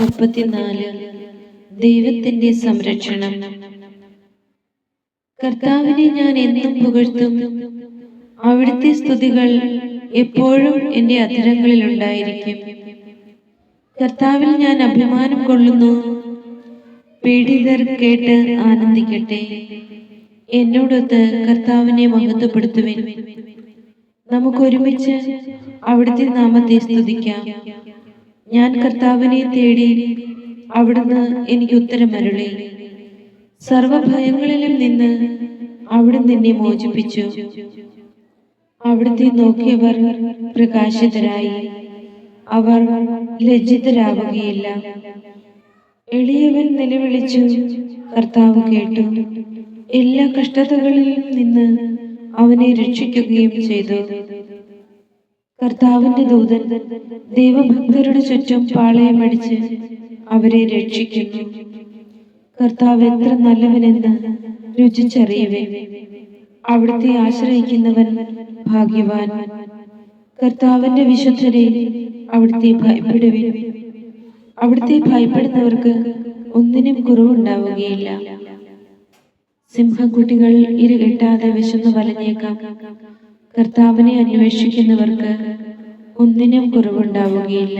മുപ്പത്തിനാല്. ദൈവത്തിന്റെ സംരക്ഷണം. കർത്താവിനെ ഞാൻ എന്നും പുകഴ്ത്തും. അവിടുത്തെ സ്തുതികൾ എപ്പോഴും എന്റെ അധരങ്ങളിൽ ഉണ്ടായിരിക്കും. കർത്താവിൽ ഞാൻ അഭിമാനം കൊള്ളുന്നു. പീഡിതർ കേട്ട് ആനന്ദിക്കട്ടെ. എന്നോടൊത്ത് കർത്താവിനെ മഹത്വപ്പെടുത്തുവിൻ. നമുക്ക് ഒരുമിച്ച് അവിടുത്തെ നാമത്തെ സ്തുതിക്കാം. ഞാൻ കർത്താവിനെ തേടി അവിടുന്ന് എനിക്ക് ഉത്തരം ഉത്തരമരുളി. സർവഭയങ്ങളിലും നിന്ന് അവിടുന്ന് എന്നെ മോചിപ്പിച്ചു. അവിടുത്തെ നോക്കിയവർ പ്രകാശിതരായി. അവർ ലജ്ജിതരാവുകയില്ല. എളിയവൻ നിലവിളിച്ചു. കർത്താവ് കേട്ടു. എല്ലാ കഷ്ടതകളിലും നിന്ന് അവനെ രക്ഷിക്കുകയും ചെയ്തു. കർത്താവിന്റെ ദൂതൻ ദൈവഭക്തരുടെ ചുറ്റും പാളയമടിച്ച് അവരെ രക്ഷിക്കുന്നു. കർത്താവ് എത്ര നല്ലവനെന്ന് രുചിച്ചറിയവേ. അവിടുത്തെ ആശ്രയിക്കുന്നവൻ ഭാഗ്യവാൻ. കർത്താവിന്റെ വിശുദ്ധരെ അവിടുത്തെ ഭയപ്പെടുവേ അവിടുത്തെ ഭയപ്പെടുന്നവർക്ക് ഒന്നിനും കുറവുണ്ടാവുകയില്ല. സിംഹക്കുട്ടികൾ ഇരുകെട്ടാതെ വിശന്നു വലഞ്ഞേക്കാം. കർത്താവിനെ അന്വേഷിക്കുന്നവർക്ക് ഒന്നിനും കുറവുണ്ടാവുകയില്ല.